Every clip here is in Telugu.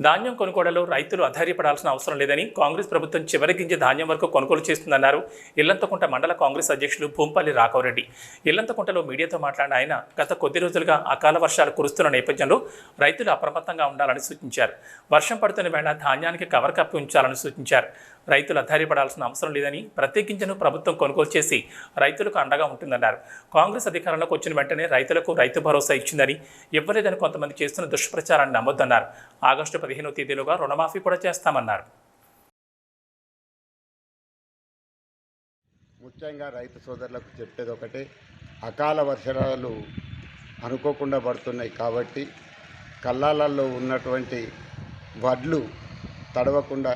ధాన్యం కొనుగోళ్ళలో రైతులు అధైర్యపడాల్సిన అవసరం లేదని కాంగ్రెస్ ప్రభుత్వం చివరి గింజ ధాన్యం వరకు కొనుగోలు చేస్తుందన్నారు. ఇల్లంతకుంట మండల కాంగ్రెస్ అధ్యక్షులు భూంపల్లి రాఘవరెడ్డి. ఇల్లంతకుంటలో మీడియాతో మాట్లాడిన ఆయన గత కొద్ది రోజులుగా అకాల వర్షాలు కురుస్తున్న నేపథ్యంలో రైతులు అప్రమత్తంగా ఉండాలని సూచించారు. వర్షం పడుతున్న వేళ ధాన్యానికి కవర్ కప్పి ఉంచాలని సూచించారు. రైతులు అధైర్యపడాల్సిన అవసరం లేదని ప్రత్యేకించను ప్రభుత్వం కొనుగోలు చేసి రైతులకు అండగా ఉంటుందన్నారు. కాంగ్రెస్ అధికారంలోకి వచ్చిన వెంటనే రైతులకు రైతు భరోసా ఇచ్చిందని ఇవ్వలేదని కొంతమంది చేస్తున్న దుష్ప్రచారాన్ని నమ్మొద్దన్నారు. ఆగస్టు పదిహేనో తేదీలోగా రుణమాఫీ కూడా చేస్తామన్నారు. ముఖ్యంగా రైతు సోదరులకు చెప్పేది ఒకటే అకాల వర్షాలు అనుకోకుండా పడుతున్నాయి కాబట్టి కల్లాలలో ఉన్నటువంటి వడ్లు తడవకుండా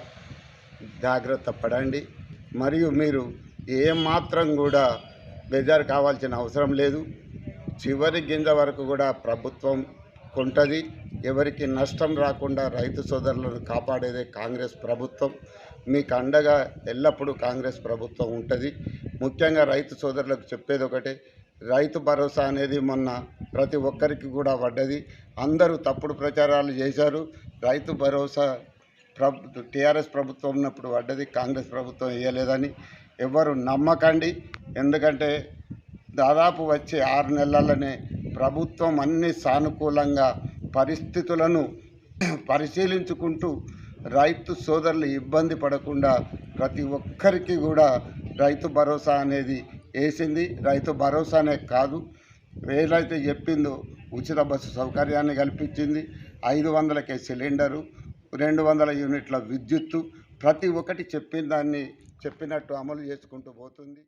జాగ్రత్త పడండి. మరియు మీరు ఏమాత్రం కూడా బెజారు కావాల్సిన అవసరం లేదు. చివరి గింజ వరకు కూడా ప్రభుత్వం కొంటది. ఎవరికి నష్టం రాకుండా రైతు సోదరులను కాపాడేదే కాంగ్రెస్ ప్రభుత్వం. మీకు అండగా ఎల్లప్పుడూ కాంగ్రెస్ ప్రభుత్వం ఉంటుంది. ముఖ్యంగా రైతు సోదరులకు చెప్పేది ఒకటే రైతు భరోసా అనేది మొన్న ప్రతి ఒక్కరికి కూడా పడ్డది. అందరూ తప్పుడు ప్రచారాలు చేశారు. రైతు భరోసా ప్రభు టీఆర్ఎస్ ప్రభుత్వం ఉన్నప్పుడు పడ్డది కాంగ్రెస్ ప్రభుత్వం వేయలేదని ఎవరు నమ్మకండి. ఎందుకంటే దాదాపు వచ్చే ఆరు నెలలనే ప్రభుత్వం అన్ని సానుకూలంగా పరిస్థితులను పరిశీలించుకుంటూ రైతు సోదరులు ఇబ్బంది పడకుండా ప్రతి ఒక్కరికి కూడా రైతు భరోసా అనేది వేసింది. రైతు భరోసానే కాదు ఏదైతే చెప్పిందో ఉచిత బస్సు సౌకర్యాన్ని కల్పించింది. ఐదు వందలకే సిలిండరు రెండు వందల యూనిట్ల విద్యుత్తు ప్రతి ఒక్కటి చెప్పిన దాన్ని చెప్పినట్టు అమలు చేసుకుంటూ పోతుంది.